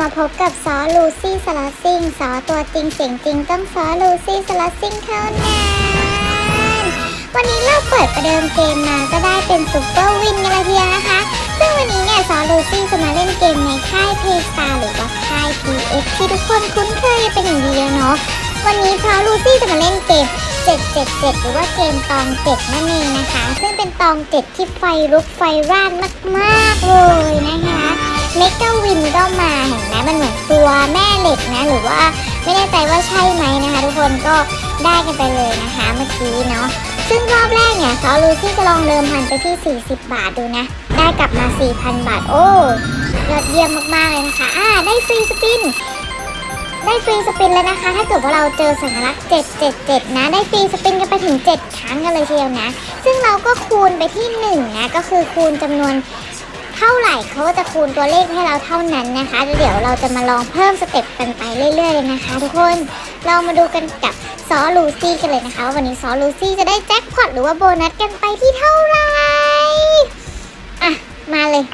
มาพบกับซอลูซี่สลัดซิงซอตัวจริงเสียงจริงต้องซอลูซี่สลัดซิงเท่านั้น วันนี้เราเปิดประเดิมเกมมาก็ได้เป็นซุปเปอร์วินกันเลยทีเดียวนะคะ ซึ่งวันนี้เนี่ยซอลูซี่จะมาเล่นเกมในค่ายเพย์สตาหรือว่าค่าย PX ที่ทุกคนคุ้นเคยเป็นอย่างดีแล้วเนาะ วันนี้ซอลูซี่จะมาเล่นเกม777 หรือว่าเกมตองเจ็ดนั่นเองนะคะ ซึ่งเป็นตองเจ็ดที่ไฟลุกไฟร่านมากๆเลยนะ เห็นไหมมันเหมือนตัวแม่เหล็กนะ หรือว่าไม่แน่ใจว่าใช่ไหมนะคะ ทุกคนก็ได้กันไปเลยนะคะเมื่อกี้เนาะซึ่งรอบแรกเนี่ยซอลูซี่จะลองเดิมพันไปที่ 40 บาทดูนะ ได้กลับมา 4,000 บาท โอ้ยอดเยี่ยมมากๆเลยนะคะ อ่า ได้ฟรีสปินได้ฟรีสปินแล้วนะคะ ถ้าเกิดว่าเราเจอสัญลักษณ์ 777 นะ ได้ฟรีสปินกันไปถึง 7 ครั้งกันเลยทีเดียวนะ ซึ่งเราก็คูณไปที่ 1 นะ ก็คือคูณจำนวน เท่าไหร่เขาก็จะคูณตัวเลขให้เราเท่านั้นนะคะแล้วเดี๋ยวเราจะมาลองเพิ่มสเต็ปกันไปเรื่อยๆเลยนะคะ ทุกคนเรามาดูกันกับซอลูซี่กันเลยนะคะว่าวันนี้ซอลูซี่จะได้แจ็คพอตหรือว่าโบนัสกันไปที่เท่าไหร่อะมาเลย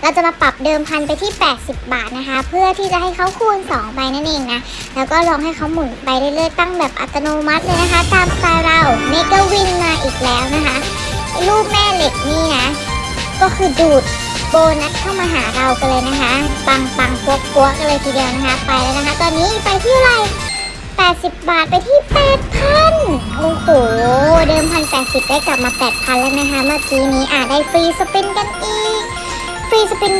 เราจะมาปรับเดิมพันไปที่ 80 บาทนะคะ เพื่อที่จะให้เขาคูณ 2 ไปนั่นเองนะ แล้วก็ลองให้เขาหมุนไปเรื่อยๆตั้งแบบอัตโนมัติเลยนะคะ ตามสไตล์เราเมกาวินมาอีกแล้วนะคะ รูปแม่เหล็กนี่นะ ก็คือดูดโบนัสเข้ามาหาเรากันเลยนะคะ ปังปังปัวปัวๆกันเลยทีเดียวนะคะ ไปแล้วนะคะ ตอนนี้ไปที่อะไร 80 บาทไปที่ 8,000 โอ้โห เดิมพัน80 ได้กลับมา 8,000 แล้วนะคะ เมื่อกี้นี้อะได้ฟรีสปินกันอีก ฟรีสปิน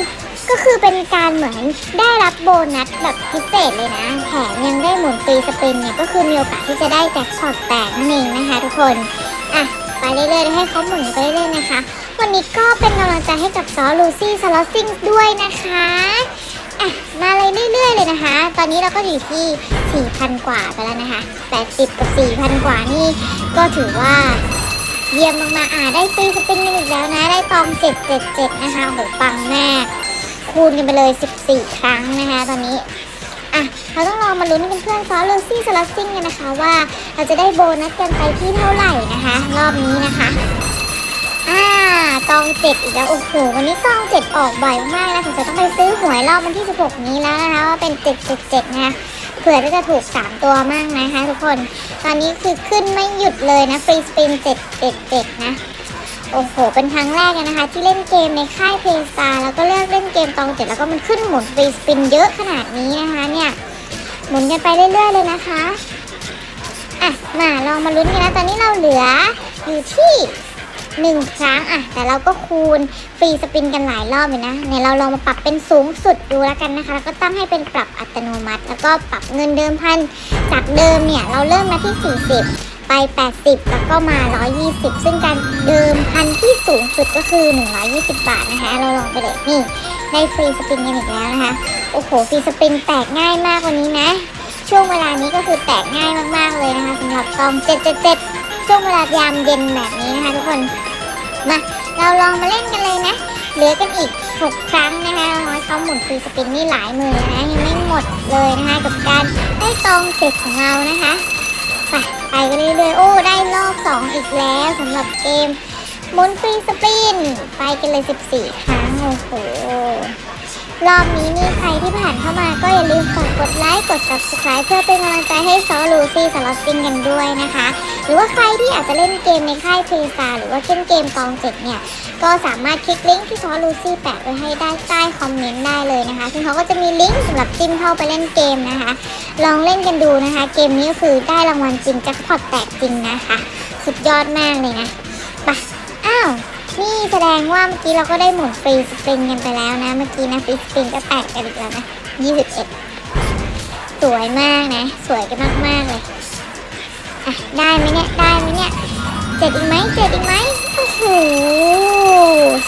ก็คือเป็นการเหมือนได้รับโบนัสแบบพิเศษเลยนะ แถมยังได้หมุนฟรีสปินเนี่ยก็คือมีโอกาสที่จะได้แจ็คพอตแตกนั่นเองนะคะทุกคน อะ ไปเรื่อยๆให้เขาหมุนไปเรื่อย นะคะ วันนี้ก็เป็นกำลังใจให้กับซอลูซี่สล็อตซิงด้วยนะคะอะมาเลยเรื่อยๆเลยนะคะ ตอนนี้เราก็อยู่ที่ 4,000 กว่าไปแล้วนะคะ 80 กับ 4,000 กว่านี่ก็ถือว่าเยี่ยมมากๆอ่าได้ฟรีสปินกันอีกแล้วนะ ได้ตอง 777 นะคะโหปังมากคูณกันไปเลย 14 ครั้งนะคะ ตอนนี้อะเราต้องลองมาลุ้นกันเพื่อนซอสลูซี่สลัดซิ่งกันนะคะว่าเราจะได้โบนัสกันไปที่เท่าไหร่นะคะ รอบนี้นะคะ ตองเจ็ดอีกแล้ว โอ้โห วันนี้ตองเจ็ดออกบ่อยมากนะผมจะต้องไปซื้อหวยรอบวันที่ 16 นี้แล้วนะคะ ว่าเป็น777นะคะเผื่อจะถูก 3 ตัวมากนะคะทุกคน ตอนนี้คือขึ้นไม่หยุดเลยนะฟรีสปิน777นะ โอ้โห เป็นครั้งแรกเลยนะคะ ที่เล่นเกมในค่ายเพย์สตาร์แล้วก็เลือกเล่นเกมตองเจ็ดแล้วก็มันขึ้นหมุนฟรีสปินเยอะขนาดนี้นะคะเนี่ย หมุนกันไปเรื่อย ๆ เลยนะคะอะมาลองมาลุ้นกันนะ ตอนนี้เราเหลืออยู่ที่ หนึ่งครั้งอะ แต่เราก็คูณฟรีสปินกันหลายรอบเลยนะเนี่ยเราลองมาปรับเป็นสูงสุดดูแล้วกันนะคะ แล้วก็ตั้งให้เป็นปรับอัตโนมัติ แล้วก็ปรับเงินเดิมพัน จากเดิมเนี่ย เราเริ่มมาที่ 40ไป 80 แล้วก็มา 120 ซึ่งการเดิมพันที่สูงสุดก็คือ 120 บาทนะคะ เราลองไปเลยนี่ได้ฟรีสปินกันอีกแล้วนะคะ โอ้โห ฟรีสปินแตกง่ายมากวันนี้นะ ช่วงเวลานี้ก็คือแตกง่ายมากๆเลยนะคะสำหรับตอง777 ช่วงเวลายามเย็นแบบนี้นะคะทุกคน มา เราลองมาเล่นกันเลยนะ เหลือกันอีก 6 ครั้งนะคะน้อยเขาหมุนฟรีสปินนี่หลายมือนะยังไม่หมดเลยนะคะกับการได้ตองเจ็ดของเรานะคะไปไปกันเรื่อยๆโอ้ได้รอบ2อีกแล้วสำหรับเกมหมุนฟรีสปินไปกันเลย 14 ครั้งโอ้โห รอบนี้นี่ใครที่ผ่านเข้ามาก็อย่าลืมฝากกดไลค์ กด subscribe เพื่อเป็นกำลังใจให้ซอลูซี่สล็อตซิงกันด้วยนะคะ หรือว่าใครที่อาจจะเล่นเกมในค่ายเพลซาหรือว่าเล่นเกมตองเจ็ดเนี่ย ก็สามารถคลิกลิงก์ที่ซอลูซี่แปะไว้ให้ได้ใต้คอมเมนต์ได้เลยนะคะซึ่งเขาก็จะมีลิงก์สำหรับจิ้มเข้าไปเล่นเกมนะคะ ลองเล่นกันดูนะคะ เกมนี้ก็คือได้รางวัลจริงแจ็คพอตแตกจริงนะคะ สุดยอดมากเลยนะไปอ้าว นี่แสดงว่าเมื่อกี้เราก็ได้หมุนฟรีสปริงกันไปแล้วนะ เมื่อกี้นะฟรีสปริงก็แตกกันอีกแล้วนะ21 สวยมากนะ สวยกันมากๆเลยอะได้ไหมเนี่ย ได้ไหมเนี่ยเจ็ดอีกไหมเจ็ดอีกไหมโอ้โห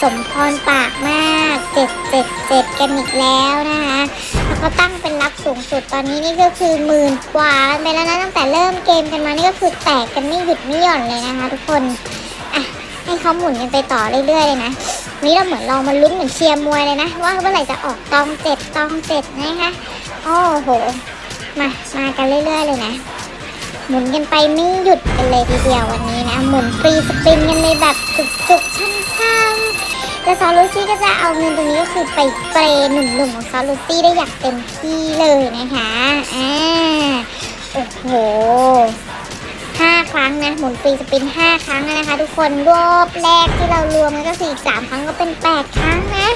สมพรปากมากเจ็ดเจ็ดเจ็ดกันอีกแล้วนะคะแล้วก็ตั้งเป็นรับสูงสุดตอนนี้นี่ก็คือหมื่นกว่ากันไปแล้วนะตั้งแต่เริ่มเกมกันมานี่ก็คือแตกกันไม่หยุดไม่หย่อนเลยนะคะทุกคนอะ ให้เขาหมุนกันไปต่อเรื่อยๆเลยนะนี่เราเหมือนเรามาลุ้นเหมือนเชียร์มวยเลยนะ ว่าเมื่อไหร่จะออกตองเจ็ดตองเจ็ดนะคะโอ้โห มามากันเรื่อยๆเลยนะ หมุนกันไปไม่หยุดกันเลยทีเดียววันนี้นะหมุนฟรีสปินกันเลยแบบจุกๆช่ำๆจะซอลูซี่ก็จะเอาเงินตรงนี้ก็คือไปเปรย์หนุ่มๆของซอลูซี่ได้อย่างเต็มที่เลยนะคะอ่าโอ้โห รั้งนะ หมุนฟรีสปินห้าครั้งนะคะ ทุกคนรอบแรกที่เรารวมมันก็สี่สามครั้งก็เป็นแปดครั้งนะ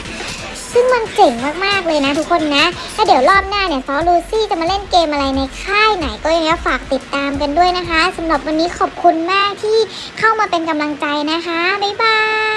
ซึ่งมันเจ๋งมาก ๆ เลยนะทุกคนนะ ถ้าเดี๋ยวรอบหน้าเนี่ยซอลูซี่จะมาเล่นเกมอะไรในค่ายไหนก็ยังไงฝากติดตามกันด้วยนะคะสำหรับวันนี้ขอบคุณมากที่เข้ามาเป็นกำลังใจนะคะ บ๊ายบาย